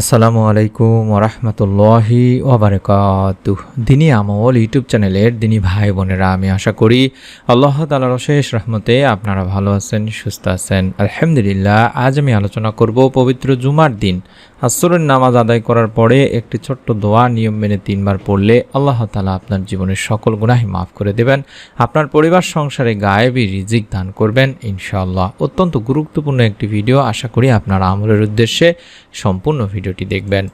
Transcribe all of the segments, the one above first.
আসসালামু আলাইকুম ওরহমতুল্লাহি ওবরকাত দিনী আমল ইউটিউব চ্যানেলের দিনী ভাই বোনেরা, আমি আশা করি আল্লাহ তালার অশেষ রহমতে আপনারা ভালো আছেন, সুস্থ আছেন। আলহামদুলিল্লাহ, আজ আমি আলোচনা করব পবিত্র জুমার দিন। আসরের নামাজ আদায় করার পরে একটি ছোট্ট দোয়া নিয়ম মেনে তিনবার পড়লে আল্লাহ তালা আপনার জীবনের সকল গুনাহি মাফ করে দেবেন। আপনার পরিবার, সংসারে গায়েবী রিজিক দান করবেন ইনশাআল্লাহ। অত্যন্ত গুরুত্বপূর্ণ একটি ভিডিও, আশা করি আপনার আমলের উদ্দেশ্যে সম্পূর্ণ ভিডিওটি দেখবেন।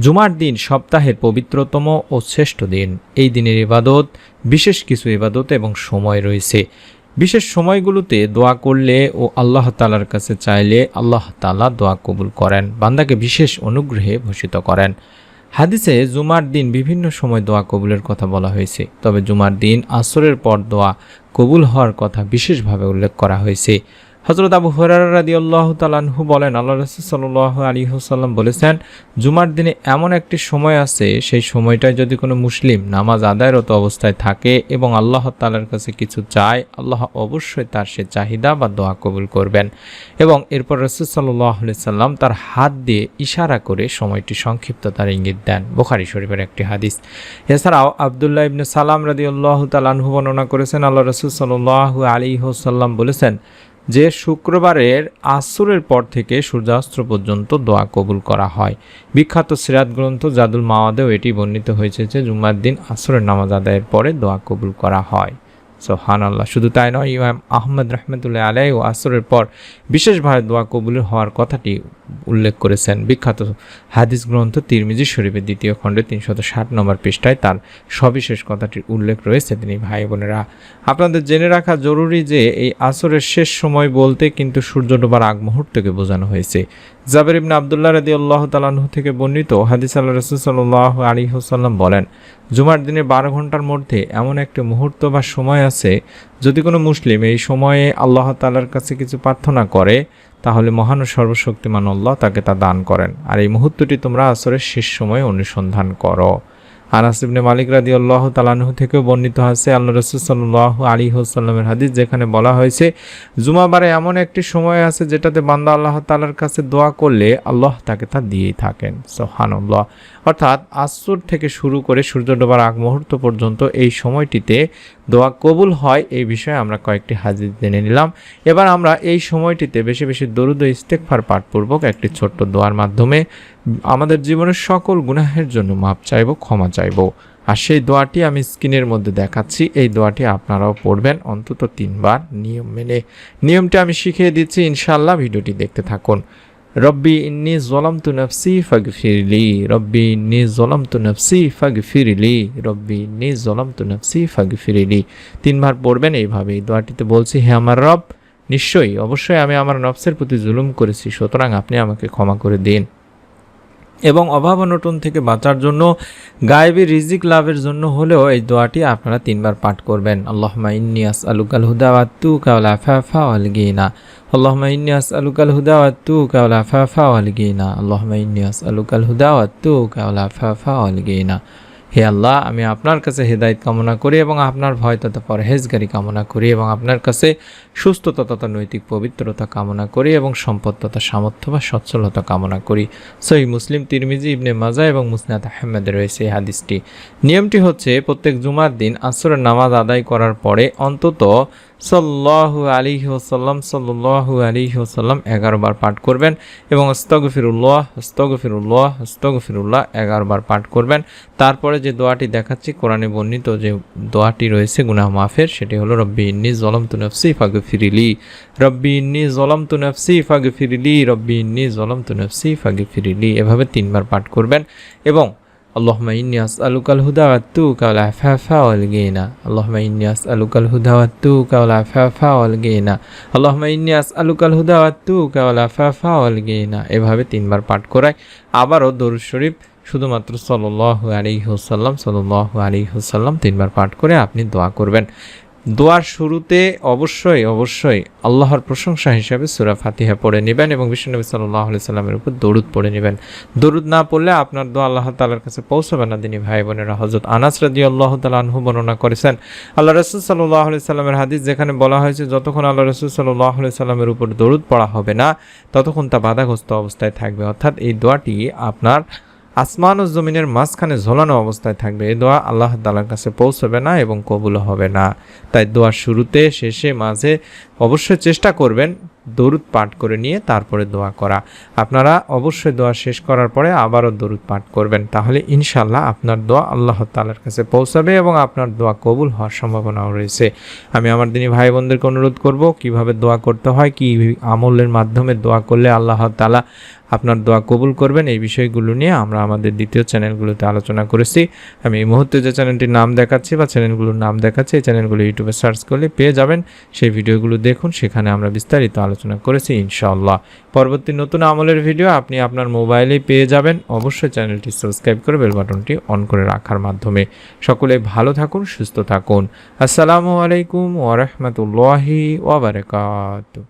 জুমার দিন সপ্তাহের পবিত্রতম ও শ্রেষ্ঠ দিন। এই দিনের ইবাদত, বিশেষ কিছু ইবাদত এবং সময় রয়েছে। বিশেষ সময়গুলোতে দোয়া করলে ও আল্লাহ তালার কাছে চাইলে আল্লাহ তালা দোয়া কবুল করেন, বান্দাকে বিশেষ অনুগ্রহে ভূষিত করেন। হাদিসে জুমার দিন বিভিন্ন সময় দোয়া কবুলের কথা বলা হয়েছে, তবে জুমার দিন আসরের পর দোয়া কবুল হওয়ার কথা বিশেষভাবে উল্লেখ করা হয়েছে। হজরত আবু হরারি আল্লাহ তালানহু বলেন, আল্লাহ রসুল সাল্লাহ আলী হুসাল্লাম বলেছেন, জুমার দিনে এমন একটি সময় আছে, সেই সময়টায় যদি কোনো মুসলিম নামাজ আদায়রত অবস্থায় থাকে এবং আল্লাহ তালার কাছে কিছু চায়, আল্লাহ অবশ্যই তার সে চাহিদা বা দোয়া কবুল করবেন। এবং এরপর রসুল সাল্লাহ সাল্লাম তার হাত দিয়ে ইশারা করে সময়টি সংক্ষিপ্ততার ইঙ্গিত দেন। বোখারি শরীফের একটি হাদিস। এছাড়াও আবদুল্লাহ ইবনে সালাম রাদি আল্লাহ তালানহু বর্ণনা করেছেন, আল্লাহ রসুল সাল্লাহ আলী হোসাল্লাম বলেছেন যে শুক্রবারের আসরের পর থেকে সূর্যাস্ত পর্যন্ত দোয়া কবুল করা হয়। বিখ্যাত সিরাত গ্রন্থ জাদুল মাওয়াদেও এটি বর্ণিত হয়েছে যে জুম্মার দিন আসরের নামাজ আদায়ের পরে দোয়া কবুল করা হয়। সোহান আল্লাহ শুধু তাই নয়, ইমাম আহমদ রহমতুল্লাহ আলাই ও আসরের পর বিশেষভাবে দোয়া কবুলের হওয়ার কথাটি উল্লেখ করেছেন বিখ্যাত হাদিস গ্রন্থ তিরমিজি শরীফের দ্বিতীয় খণ্ডে তিনশত ষাট নম্বর পৃষ্ঠায় তার সবিশেষ কথাটির উল্লেখ রয়েছে তিনি ভাই বোনেরা। আপনাদের জেনে রাখা জরুরি যে এই আসরের শেষ সময় বলতে কিন্তু সূর্য ডোবার আগ মুহূর্তকে বোঝানো হয়েছে। জাবের ইবনে আবদুল্লাহ রাদি আল্লাহ তালাহ থেকে বর্ণিত হাদিস আল্লাহ রসুল আলী হোসাল্লাম বলেন জুমার দিনে বারো ঘণ্টার মধ্যে এমন একটি মুহূর্ত বা সময় আছে, যদি কোনো মুসলিম এই সময়ে আল্লাহ তালার কাছে কিছু প্রার্থনা করে, তাহলে মহান সর্বশক্তিমান আল্লাহ তাকে তা দান করেন। আর এই মুহূর্তটি তোমরা আসরের শেষ সময়ে অনুসন্ধান করো। আনাস ইবনে মালিক রাদি আল্লাহ তালানহু থেকেও বর্ণিত আছে, আল্লাহ রসুল সাল্লাহ আলী হোসাল্লামের হাদিস, যেখানে বলা হয়েছে, জুমাবারে এমন একটি সময় আছে যেটাতে বান্দা আল্লাহ তালার কাছে দোয়া করলে আল্লাহ তাকে তা দিয়েই থাকেন। সোহানুল্লাহ অর্থাৎ আসর থেকে শুরু করে সূর্য ডোবার আগ মুহূর্ত পর্যন্ত এই সময়টিতে দোয়া কবুল হয়, এই বিষয়ে আমরা কয়েকটি হাজির জেনে নিলাম। এবার আমরা এই সময়টিতে বেশি বেশি দরুদ ইস্তেকফার পাঠপূর্বক একটি ছোট্ট দোয়ার মাধ্যমে আমাদের জীবনের সকল গুনাহের জন্য মাপ চাইব, ক্ষমা চাইব। আর সেই দোয়াটি আমি স্ক্রিনের মধ্যে দেখাচ্ছি। এই দোয়াটি আপনারাও পড়বেন অন্তত তিনবার নিয়ম মেনে। নিয়মটি আমি শিখিয়ে দিচ্ছি ইনশাল্লাহ ভিডিওটি দেখতে থাকুন। রব্বি ইন্নি জলাম তু নফসি ফাগ ফিরলি রব্বি ইন্নি জলাম তু নফসি ফাগ ফিরলি রব্বি ইন্নি জলাম তু নফসি ফাগ ফিরলি তিনবার পড়বেন এইভাবে এই দোয়াটিতে বলছি, হে আমার রব, নিশ্চয়ই, অবশ্যই আমি আমার নফসের প্রতি জুলুম করেছি, সুতরাং আপনি আমাকে ক্ষমা করে দিন। এবং অভাব অনটন থেকে বাঁচার জন্য, গায়েবী রিজিক লাভের জন্য হলেও এই দোয়াটি আপনারা তিনবার পাঠ করবেন। আল্লাহমা ইন্নিয়াস আলুকাল হুদাওয়াত্তু কাউলা ফাফা আলগিনা আল্লাহমা ইন্নিয়াস আলুকাল হুদাওয়াত্তু কাউলা ফাফা আলগিনা আল্লাহমা ইন্নিয়াস আলুকাল হুদাওয়াত্তু কাউলা ফাফা আলগিনা হে আল্লাহ, আমি আপনার কাছে হেদায়ত কামনা করি এবং আপনার ভয় তথা পরহেজগারি কামনা করি এবং আপনার কাছে সুস্থতা তথা নৈতিক পবিত্রতা কামনা করি এবং সম্পদ তথা সামর্থ্য বা সচ্ছলতা কামনা করি। সই মুসলিম, তিরমিজি, ইবনে মাজা এবং মুসনাদ আহমেদ রয়েছে এই হাদিসটি। নিয়মটি হচ্ছে, প্রত্যেক জুমার দিন আসরের নামাজ আদায় করার পরে অন্তত সাল্লাহু আলী ওসাল্লাম সাল্লাহু আলী ওসাল্লাম এগারো বার পাঠ করবেন এবং আস্তগফিরুল্লাহ আস্তগফিরুল্লাহ আস্তগফিরুল্লাহ এগারো বার পাঠ করবেন। তারপরে যে দোয়াটি দেখাচ্ছি, কোরআনে বর্ণিত যে দোয়াটি রয়েছে গুনাহ মাফের, সেটি হলো, রব্বি ইন্নি জলম তু নফসি ফাগে ফিরিলি রব্বি ইন্নি জলম তু নফসি ফাগে ফিরিলি রব্বি ইন্নি জলম তু নফসি ফাগে ফিরিলি এভাবে তিনবার পাঠ করবেন এবং اللهم إني أسألك الهدى والتوك والعفاف والغنى اللهم إني أسألك الهدى والتوك والعفاف والغنى اللهم إني أسألك الهدى والتوك والعفاف والغنى এভাবে তিনবার পাঠ করায় আবারও দরুদ শরীফ শুধুমাত্র সাল্লাহ আলী হুসাল্লাম সাল্লাহ আলী হুসাল্লাম তিনবার পাঠ করে আপনি দোয়া করবেন দোয়ার শুরুতে অবশ্যই অবশ্যই আল্লাহর প্রশংসা হিসাবে সুরা ফাতিহা পড়ে নেবেন এবং বিশ্বনবী সাল্লাহ সাল্লামের উপর দরুদ পড়ে নেবেন। দরুদ না পড়লে আপনার দোয়া আল্লাহ তালার কাছে পৌঁছবে না দিনী ভাই বোনেরা। হজরত আনাস রাদি আল্লাহ তালা আনহু বর্ণনা করেছেন, আল্লাহ রসুল সাল্লাহ সাল্লামের হাদিস যেখানে বলা হয়েছে, যতক্ষণ আল্লাহ রসুল সাল্লাহ সাল্লামের উপর দরুদ পড়া হবে না, ততক্ষণ তা বাধাগ্রস্ত অবস্থায় থাকবে। অর্থাৎ এই দোয়াটি আপনার আসমান ও জমিনের মাঝখানে ঝোলানো অবস্থায় থাকবে। এ দোয়া আল্লাহ তালার কাছে পৌঁছবে না এবং কবুল হবে না। তাই দোয়ার শুরুতে, শেষে, মাঝে অবশ্যই চেষ্টা করবেন। দরুদ পাঠ করে নিয়ে তারপরে দোয়া করা। আপনারা অবশ্যই দোয়া শেষ করার পরে আবারও দরুদ পাঠ করবেন। তাহলে ইনশাল্লাহ আপনার দোয়া আল্লাহ তালার কাছে পৌঁছাবে এবং আপনার দোয়া কবুল হওয়ার সম্ভাবনাও রয়েছে। আমি আমার দিনী ভাই বোনদেরকে অনুরোধ করব, কীভাবে দোয়া করতে হয়, কি আমলের মাধ্যমে দোয়া করলে আল্লাহ তালা আপনার দোয়া কবুল করবেন, এই বিষয়গুলো নিয়ে আমরা আমাদের দ্বিতীয় চ্যানেলগুলোতে আলোচনা করেছি। আমি এই মুহূর্তে যে চ্যানেলটির নাম দেখাচ্ছি বা চ্যানেলগুলোর নাম দেখাচ্ছি, এই চ্যানেলগুলো ইউটিউবে সার্চ করলে পেয়ে যাবেন। সেই ভিডিওগুলো দেখুন, সেখানে আমরা বিস্তারিত আলোচনা করেছি, ইনশাআল্লাহ। পরবর্তী নতুন আমলের ভিডিও আপনি আপনার মোবাইলেই পেয়ে যাবেন। অবশ্যই চ্যানেলটি সাবস্ক্রাইব করে বেল বাটনটি অন করে রাখার মাধ্যমে। সকলে ভালো থাকুন, সুস্থ থাকুন। আসসালামু আলাইকুম ওরহমতুল্লাহি ওবরাকাতু